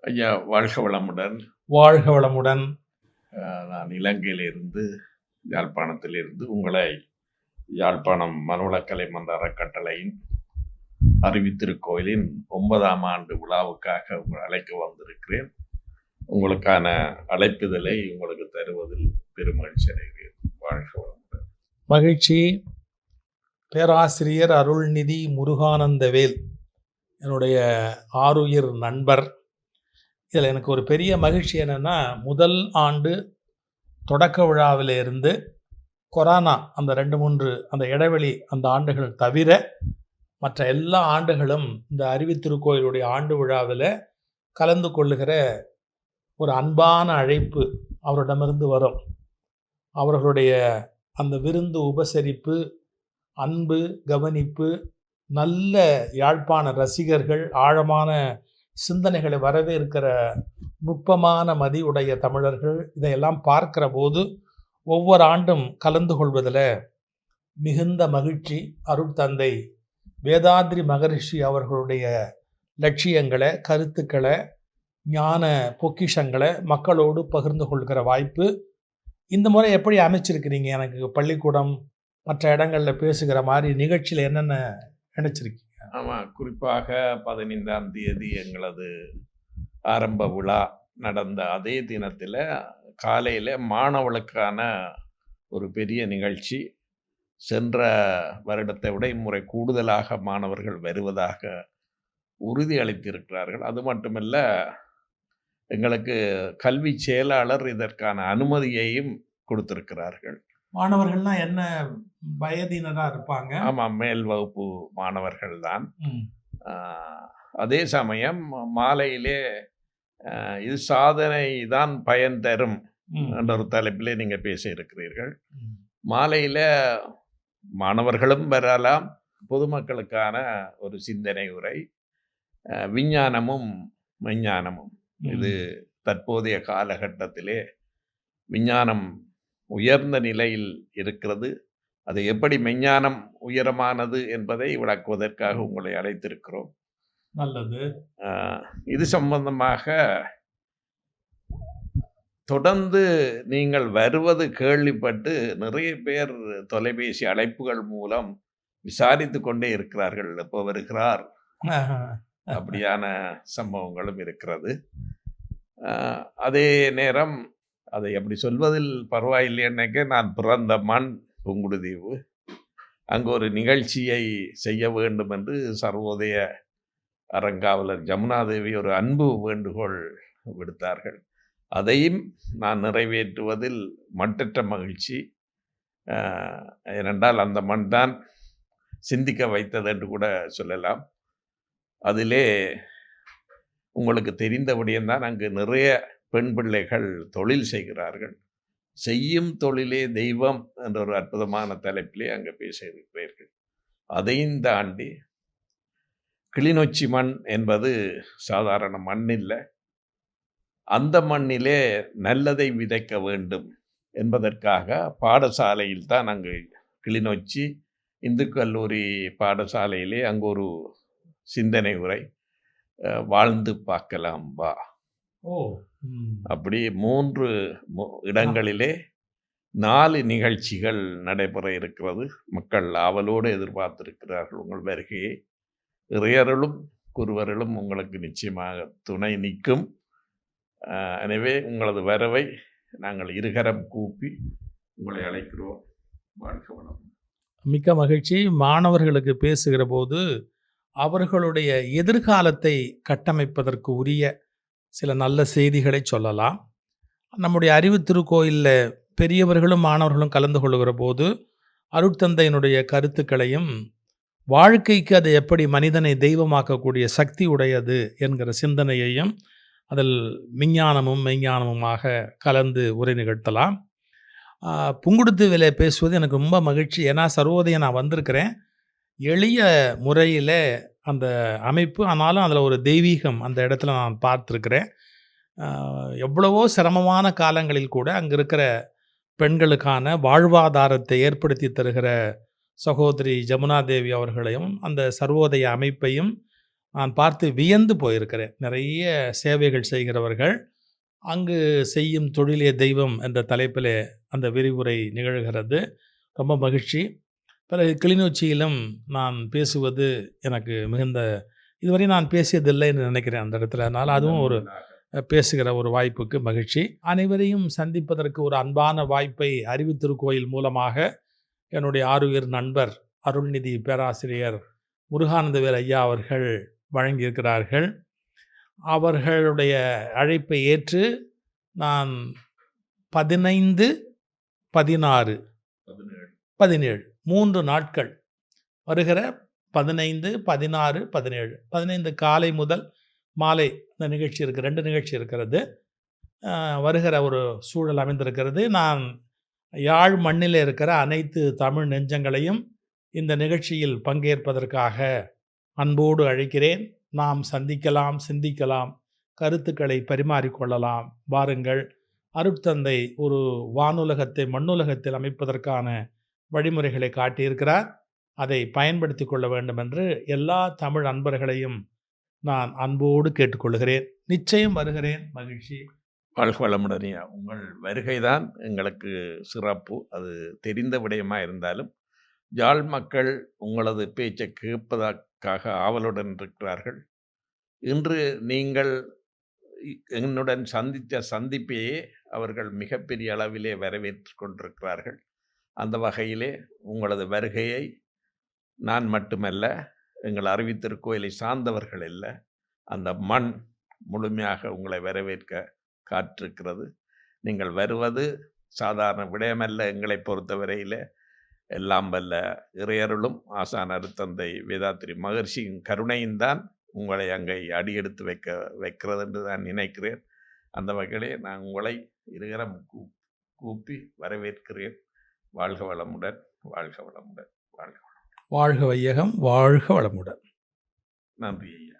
ஐயா வாழ்க வளமுடன். வாழ்க வளமுடன். நான் இலங்கையிலிருந்து யாழ்ப்பாணத்திலிருந்து உங்களை யாழ்ப்பாணம் மனவளக்கலை மன்ற அறக்கட்டளையின் அறிவித்திருக்கோயிலின் ஒன்பதாம் ஆண்டு விழாவுக்காக உங்களை அழைக்க வந்திருக்கிறேன். உங்களுக்கான அழைப்புதலை உங்களுக்கு தருவதில் பெருமகிழ்ச்சி அடைகிறேன். வாழ்க வளமுடன். மகிழ்ச்சி. பேராசிரியர் அருள்நிதி முருகானந்தவேல் என்னுடைய ஆருயிர் நண்பர். இதில் எனக்கு ஒரு பெரிய மகிழ்ச்சி என்னென்னா முதல் ஆண்டு தொடக்க விழாவிலிருந்து கொரோனா அந்த ரெண்டு மூன்று அந்த இடைவெளி அந்த ஆண்டுகள் தவிர மற்ற எல்லா ஆண்டுகளும் இந்த அறிவித்திருக்கோயிலுடைய ஆண்டு விழாவில் கலந்து கொள்ளுகிற ஒரு அன்பான அழைப்பு அவரிடமிருந்து வரும். அவர்களுடைய அந்த விருந்து உபசரிப்பு அன்பு கவனிப்பு நல்ல யாழ்ப்பாண ரசிகர்கள் ஆழமான சிந்தனைகளை வரவேற்கிற நுட்பமான மதி உடைய தமிழர்கள் இதையெல்லாம் பார்க்கிற போது ஒவ்வொரு ஆண்டும் கலந்து கொள்வதில் மிகுந்த மகிழ்ச்சி அருட்தந்தை வேதாத்ரி மகரிஷி அவர்களுடைய லட்சியங்களை கருத்துக்களை ஞான பொக்கிஷங்களை மக்களோடு பகிர்ந்து கொள்கிற வாய்ப்பு. இந்த முறை எப்படி அமைச்சிருக்கிறீங்க? எனக்கு பள்ளிக்கூடம் மற்ற இடங்களில் பேசுகிற மாதிரி நிகழ்ச்சியில் என்னென்ன நினைச்சிருக்கீங்க? ஆமாம் குறிப்பாக பதினைந்தாம் தேதி எங்களது ஆரம்ப விழா நடந்த அதே தினத்தில் காலையில் மாணவர்களுக்கான ஒரு பெரிய நிகழ்ச்சி. சென்ற வருடத்தை விட இம்முறை கூடுதலாக மாணவர்கள் வருவதாக உறுதி அளித்திருக்கிறார்கள். அது மட்டுமல்ல எங்களுக்கு கல்வி செயலாளர் இதற்கான அனுமதியையும் கொடுத்திருக்கிறார்கள். மாணவர்கள்லாம் என்ன வயதினராக இருப்பாங்க? ஆமாம் மேல் வகுப்பு மாணவர்கள் தான் அதே சமயம் மாலையிலே இது சாதனை தான் பயன் தரும் என்ற ஒரு தலைப்பிலே நீங்கள் பேசியிருக்கிறீர்கள். மாலையில் மாணவர்களும் வரலாம். பொதுமக்களுக்கான ஒரு சிந்தனை உரை விஞ்ஞானமும் மெஞ்ஞானமும் இது தற்போதைய காலகட்டத்திலே விஞ்ஞானம் உயர்ந்த நிலையில் இருக்கிறது. அது எப்படி மெஞ்ஞானம் உயரமானது என்பதை விளக்குவதற்காக உங்களை அழைத்திருக்கிறோம். நல்லது. இது சம்பந்தமாக தொடர்ந்து நீங்கள் வருவது கேள்விப்பட்டு நிறைய பேர் தொலைபேசி அழைப்புகள் மூலம் விசாரித்து கொண்டே இருக்கிறார்கள். எப்போ வருகிறார்? அப்படியான சம்பவங்களும் இருக்கிறது. அதே நேரம் அதை எப்படி சொல்வதில் பரவாயில்லைன்னாக்க நான் பிறந்த மண் புங்குடுதீவு. அங்கு ஒரு நிகழ்ச்சியை செய்ய வேண்டும் என்று சர்வோதய அறங்காவலர் ஜமுனாதேவி ஒரு அன்பு வேண்டுகோள் விடுத்தார்கள். அதையும் நான் நிறைவேற்றுவதில் மட்டற்ற மகிழ்ச்சி. ஏனென்றால் அந்த மண் தான் சிந்திக்க வைத்தது என்று கூட சொல்லலாம். அதிலே உங்களுக்கு தெரிந்தபடியும் தான் அங்கு நிறைய பெண் பிள்ளைகள் தொழில் செய்கிறார்கள். செய்யும் தொழிலே தெய்வம் என்ற ஒரு அற்புதமான தலைப்பிலே அங்கே பேசியிருக்கிறீர்கள். அதையும் தாண்டி கிளிநொச்சி மண் என்பது சாதாரண மண் இல்லை. அந்த மண்ணிலே நல்லதை விதைக்க வேண்டும் என்பதற்காக பாடசாலையில் தான் அங்கு கிளிநொச்சி இந்து கல்லூரி பாடசாலையிலே அங்கு ஒரு சிந்தனை உரை வாழ்ந்து பார்க்கலாம் வா. அப்படி மூன்று இடங்களிலே நாலு நிகழ்ச்சிகள் நடைபெற இருக்கிறது. மக்கள் ஆவலோடு எதிர்பார்த்திருக்கிறார்கள் உங்கள் வருகையை. இறையருளும் குருவருளும் உங்களுக்கு நிச்சயமாக துணை நிற்கும். எனவே உங்களது வரவை நாங்கள் இருகரம் கூப்பி உங்களை அழைக்கிறோம். வாழ்க வளம் மிக்க மகிழ்ச்சி. மாணவர்களுக்கு பேசுகிற போது அவர்களுடைய எதிர்காலத்தை கட்டமைப்பதற்கு உரிய சில நல்ல செய்திகளை சொல்லலாம். நம்முடைய அறிவு திருக்கோயிலில் பெரியவர்களும் மாணவர்களும் கலந்து கொள்கிற போது அருட்தந்தையினுடைய கருத்துக்களையும் வாழ்க்கைக்கு அது எப்படி மனிதனை தெய்வமாக்கக்கூடிய சக்தி உடையது என்கிற சிந்தனையையும் அதில் விஞ்ஞானமும் மெய்ஞானமுமாக கலந்து உரை நிகழ்த்தலாம். ஆஹ், பேசுவது எனக்கு ரொம்ப மகிழ்ச்சி. ஏன்னா சர்வோதயம் நான் வந்திருக்கிறேன். எளிய முறையில் அந்த அமைப்பு ஆனாலும் அதில் ஒரு தெய்வீகம் அந்த இடத்துல நான் பார்த்துருக்கிறேன் எவ்வளவோ சிரமமான காலங்களில் கூட அங்கே இருக்கிற பெண்களுக்கான வாழ்வாதாரத்தை ஏற்படுத்தி தருகிற சகோதரி ஜமுனா தேவி அவர்களையும் அந்த சர்வோதய அமைப்பையும் நான் பார்த்து வியந்து போயிருக்கிறேன். நிறைய சேவைகள் செய்கிறவர்கள், அங்கு செய்யும் தொழிலே தெய்வம் என்ற தலைப்பிலே அந்த விரிவுரை நிகழ்கிறது. ரொம்ப மகிழ்ச்சி. பிறகு கிளிநொச்சியிலும் நான் பேசுவது எனக்கு மிகுந்த இதுவரை நான் பேசியதில்லை என்று நினைக்கிறேன் அந்த இடத்துல. அதனால அதுவும் ஒரு பேசுகிற ஒரு வாய்ப்புக்கு மகிழ்ச்சி. அனைவரையும் சந்திப்பதற்கு ஒரு அன்பான வாய்ப்பை அறிவுத்திருக்கோயில் மூலமாக என்னுடைய ஆருயிர் நண்பர், அருள்நிதி பேராசிரியர் முருகானந்தவேல் ஐயா அவர்கள் வழங்கியிருக்கிறார்கள். அவர்களுடைய அழைப்பை ஏற்று நான் 15, 16, 17 மூன்று நாட்கள் வருகிற 15, 16, 17 15 காலை முதல் மாலை இந்த நிகழ்ச்சி இருக்குது ரெண்டு நிகழ்ச்சி இருக்கிறது. வருகிற ஒரு சூழல் அமைந்திருக்கிறது. நான் யாழ் மண்ணில் இருக்கிற அனைத்து தமிழ் நெஞ்சங்களையும் இந்த நிகழ்ச்சியில் பங்கேற்பதற்காக அன்போடு அழைக்கிறேன். நாம் சந்திக்கலாம், சிந்திக்கலாம், கருத்துக்களை பரிமாறிக்கொள்ளலாம். வாருங்கள். அருட்தந்தை ஒரு வானுலகத்தை மண்ணுலகத்தில் அமைப்பதற்கான வழிமுறைகளை காட்டியிருக்கிறார். அதை பயன்படுத்திக் கொள்ள வேண்டும் என்று எல்லா தமிழ் அன்பர்களையும் நான் அன்போடு கேட்டுக்கொள்கிறேன். நிச்சயம் வருகிறேன். மகிழ்ச்சி. வாழ்க வளமுடனே உங்கள் உங்கள் வருகைதான் எங்களுக்கு சிறப்பு. அது தெரிந்த விடயமா இருந்தாலும், யாழ் மக்கள் உங்களது பேச்சை கேட்பதற்காக ஆவலுடன் இருக்கிறார்கள். இன்று நீங்கள் என்னுடன் சந்தித்த சந்திப்பையே அவர்கள் மிகப்பெரிய அளவிலே வரவேற்று கொண்டிருக்கிறார்கள். அந்த வகையிலே உங்களது வருகையை நான் மட்டுமல்ல, எங்கள் அறிவித்திருக்கோயிலை சார்ந்தவர்கள் இல்லை அந்த மண் முழுமையாக உங்களை வரவேற்க காற்றிருக்கிறது நீங்கள் வருவது சாதாரண விடயமல்ல எங்களை பொறுத்தவரையில் எல்லாம் வல்ல இறையருளும், ஆசான் அருட்தந்தை வேதாத்திரி மகர்ஷியின் கருணையும் தான் உங்களை அங்கே அடியெடுத்து வைக்க வைக்கிறது என்று நான் நினைக்கிறேன். அந்த வகையிலே நான் உங்களை இருகரம் கூ கூப்பி வரவேற்கிறேன். வாழ்க வளமுடன், வாழ்க வளமுடன், வாழ்க. வாழ்க வையகம், வாழ்க வளமுடன். நன்றி ஐயா.